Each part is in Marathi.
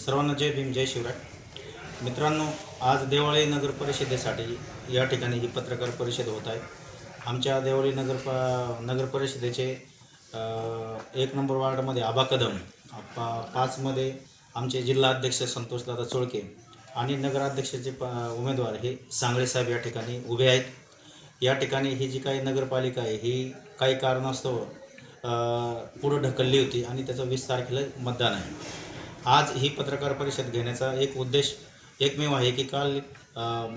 सर्वांना जय भीम जय शिवराय. मित्रांनो आज देवाळी नगर परिषदेसाठी या ठिकाणी ही पत्रकार परिषद होत आहे. आमच्या देवाळी नगर प नगर परिषदेचे एक नंबर वार्डमध्ये आबा कदम पा पाचमध्ये आमचे जिल्हा अध्यक्ष संतोषदादा चोळके आणि नगराध्यक्षाचे प उमेदवार हे सांगळे साहेब या ठिकाणी उभे आहेत. या ठिकाणी ही जी काही नगरपालिका आहे ही काही कारणास्तव पुढं ढकलली होती आणि त्याचा वीस तारखेला मतदान आहे. आज ही पत्रकार परिषद घेण्याचा एक उद्देश एकमेव आहे की काल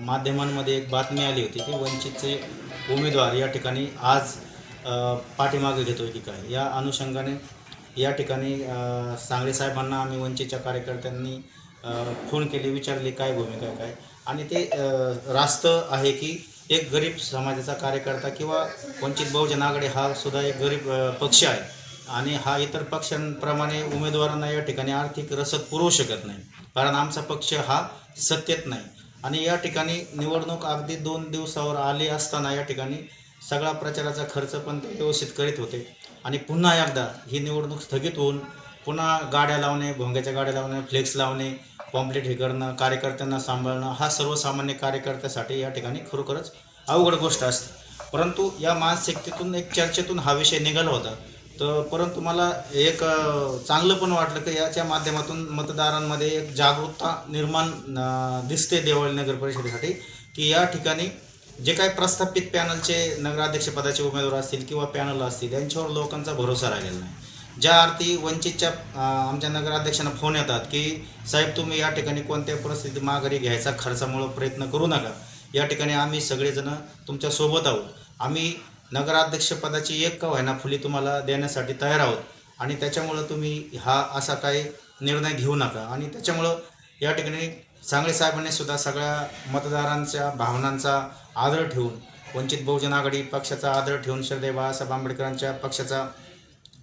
माध्यमांमध्ये एक बातमी आली होती की वंचितचे उमेदवार या ठिकाणी आज पाठीमागे घेतोय की काय. या अनुषंगाने या ठिकाणी सांगली सांगळे साहेबांना आम्ही वंचितच्या कार्यकर्त्यांनी फोन केले विचारले काय भूमिका काय. आणि ते रास्त आहे की एक गरीब समाजाचा कार्यकर्ता किंवा वंचित बहुजन आघाडी हा सुद्धा एक गरीब पक्ष आहे. आणि हा इतर पक्षांप्रमाणे उमेदवारांना या ठिकाणी आर्थिक रसद पुरवू शकत नाही. कारण आमचा पक्ष हा सत्तेत नाही. आणि या ठिकाणी निवडणूक अगदी दोन दिवसावर आली असताना या ठिकाणी सगळा प्रचाराचा खर्च पण ते व्यवस्थित करीत होते. आणि पुन्हा एकदा ही निवडणूक स्थगित होऊन पुन्हा गाड्या लावणे भोंग्याच्या गाड्या लावणे फ्लेक्स लावणे पॉम्पलेट हे करणं कार्यकर्त्यांना सांभाळणं हा सर्वसामान्य कार्यकर्त्यासाठी या ठिकाणी खरोखरच अवघड गोष्ट असते. परंतु या मानसिकतेतून एक चर्चेतून हा विषय निघाला होता. तर परंतु मला एक चांगलं पण वाटलं की याच्या माध्यमातून मतदारांमध्ये एक जागरूकता निर्माण दिसते देवळी नगर परिषदेसाठी की या ठिकाणी जे काही प्रस्थापित पॅनलचे नगराध्यक्षपदाचे उमेदवार असतील किंवा पॅनल असतील यांच्यावर लोकांचा भरोसा राहिलेला नाही. ज्या अर्थी वंचितच्या आमच्या नगराध्यक्षांना फोन येतात की साहेब तुम्ही या ठिकाणी कोणत्या परिस्थितीत माघारी घ्यायचा खर्चामुळं प्रयत्न करू नका. या ठिकाणी आम्ही सगळेजण तुमच्यासोबत आहोत. आम्ही नगराध्यक्षपदाची एक का व्हायना फुली तुम्हाला देण्यासाठी तयार आहोत. आणि त्याच्यामुळं तुम्ही हा असा काही निर्णय घेऊ नका. आणि त्याच्यामुळं या ठिकाणी सांगळे साहेबांनी सुद्धा सगळ्या मतदारांच्या भावनांचा आदर ठेवून वंचित बहुजन आघाडी पक्षाचा आदर ठेवून श्रद्धे बाळासाहेब आंबेडकरांच्या पक्षाचा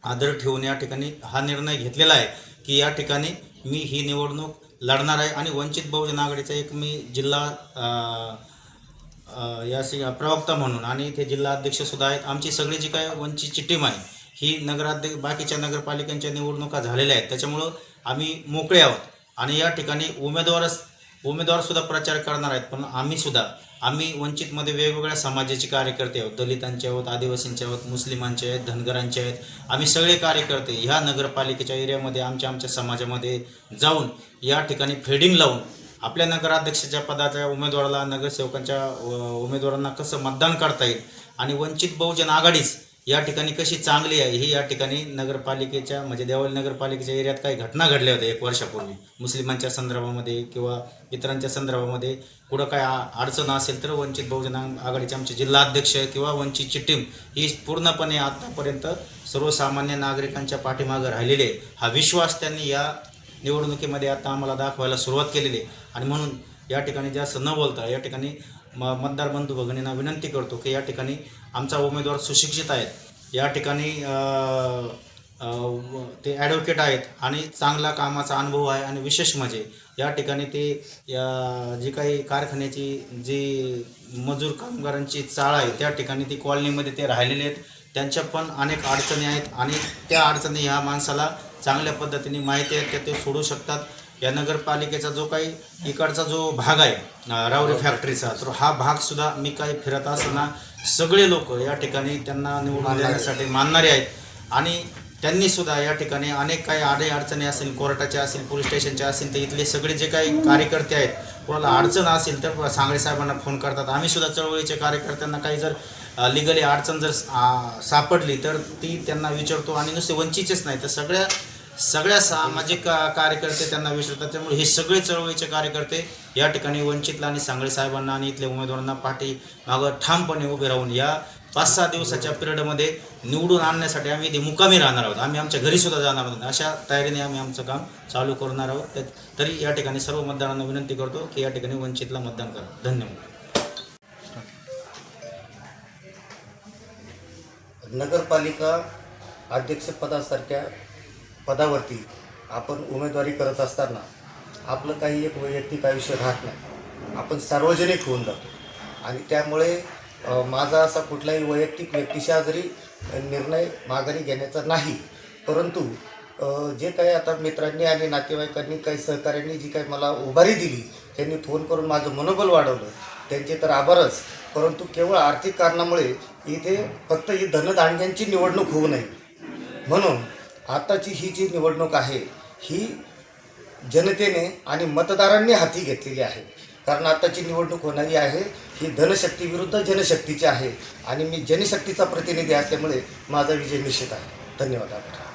आदर ठेवून या ठिकाणी हा निर्णय घेतलेला आहे की या ठिकाणी मी ही निवडणूक लढणार आहे. आणि वंचित बहुजन आघाडीचा एक मी जिल्हा या सि- प्रवक्ता म्हणून आणि इथे जिल्हाध्यक्ष सुद्धा आहेत. आमची सगळी जी काय वंचितची टीम आहे ही नगराध्यक्ष बाकीच्या नगरपालिकांच्या निवडणुका झालेल्या आहेत. त्याच्यामुळं आम्ही मोकळे आहोत. आणि या ठिकाणी उमेदवारच उमेदवारसुद्धा प्रचार करणार आहेत. पण आम्हीसुद्धा आम्ही वंचितमध्ये वेगवेगळ्या समाजाचे कार्यकर्ते आहोत. दलितांचे आहोत आदिवासींचे आहोत मुस्लिमांचे आहेत धनगरांचे आहेत. आम्ही सगळे कार्यकर्ते ह्या नगरपालिकेच्या एरियामध्ये आमच्या आमच्या समाजामध्ये जाऊन या ठिकाणी फिल्डिंग लावून आपल्या नगराध्यक्षाच्या पदाच्या उमेदवाराला नगरसेवकांच्या उमेदवारांना कसं मतदान करता येईल आणि वंचित बहुजन आघाडीच या ठिकाणी कशी चांगली आहे ही या ठिकाणी नगरपालिकेच्या म्हणजे देवाली नगरपालिकेच्या एरियात काही घटना घडल्या होत्या एक वर्षापूर्वी. मुस्लिमांच्या संदर्भामध्ये किंवा इतरांच्या संदर्भामध्ये कुठं काय अडचण असेल तर वंचित बहुजन आघाडीचे आमचे जिल्हाध्यक्ष किंवा वंचितची टीम ही पूर्णपणे आतापर्यंत सर्वसामान्य नागरिकांच्या पाठीमागं राहिलेली आहे. हा विश्वास त्यांनी या निवडणुकीमध्ये आता आम्हाला दाखवायला सुरुवात केलेली आहे. आणि म्हणून या ठिकाणी जास्त न बोलता या ठिकाणी म मतदार बंधू भगिनींना विनंती करतो की या ठिकाणी आमचा उमेदवार सुशिक्षित आहेत. या ठिकाणी ते ॲडव्होकेट आहेत आणि चांगला कामाचा अनुभव आहे आणि विशेष म्हणजे या ठिकाणी ते जी काही कारखान्याची जी मजूर कामगारांची चाळ आहे त्या ठिकाणी ती कॉलनीमध्ये ते राहिलेले आहेत. त्यांच्या पण अनेक अडचणी आहेत आणि त्या अडचणी ह्या माणसाला चांगल्या पद्धतीने माहिती आहेत त्या ते सोडू शकतात. या नगरपालिकेचा जो काही इकडचा जो भाग आहे रावरी फॅक्टरीचा तर हा भागसुद्धा मी काही फिरत असताना सगळे लोक या ठिकाणी त्यांना निवडून देण्यासाठी मानणारे आहेत. आणि त्यांनी सुद्धा या ठिकाणी अनेक काही आडे अडचणी असेल कोर्टाच्या असेल पोलीस स्टेशनच्या असेल तर इथले सगळे जे काही कार्यकर्ते आहेत कोणाला अडचण असेल तर सांगळे साहेबांना फोन करतात. आम्ही सुद्धा चळवळीच्या कार्यकर्त्यांना काही जर लिगली अडचण जर सापडली तर ती त्यांना विचारतो. आणि नुसते वंचितचेच नाही तर सगळ्या सगळ्या सामाजिक का- कार्यकर्ते त्यांना विसरतात. त्यामुळे हे सगळे चळवळीचे कार्यकर्ते या ठिकाणी वंचितला आणि सांगळे साहेबांना आणि इथल्या उमेदवारांना पाठी मागं ठामपणे उभे राहून या पाच सहा दिवसाच्या पिरियडमध्ये निवडून आणण्यासाठी आम्ही इथे मुकामी राहणार आहोत. आम्ही आमच्या घरी सुद्धा जाणार आहोत. अशा तयारीने आम्ही आमचं काम चालू करणार आहोत. तरी या ठिकाणी सर्व मतदारांना विनंती करतो की या ठिकाणी वंचितला मतदान करा. धन्यवाद. नगरपालिका अध्यक्षपदासारख्या पदावरती आपण उमेदवारी करत असताना आपलं काही एक वैयक्तिक आयुष्य राहत नाही. आपण सार्वजनिक होऊन जातो. आणि त्यामुळे माझा असा कुठलाही वैयक्तिक व्यक्तिशा जरी निर्णय माघारी घेण्याचा नाही परंतु जे काही आता मित्रांनी आणि नातेवाईकांनी काही सहकाऱ्यांनी जी काही मला उभारी दिली त्यांनी फोन करून माझं मनोबल वाढवलं त्यांचे तर आभारच. परंतु केवळ आर्थिक कारणामुळे इथे फक्त ही धनदांड्यांची निवडणूक होऊ नये. म्हणून आताची ही जी निवडणूक आहे ही जनतेने आणि मतदारांनी हाती घेतलेली आहे. कारण आताची निवडणूक होणारी आहे ही धनशक्ती विरुद्ध जनशक्तीची आहे. आणि मी जनशक्तीचा प्रतिनिधी असल्यामुळे माझा विजय निश्चित आहे. धन्यवाद. आभार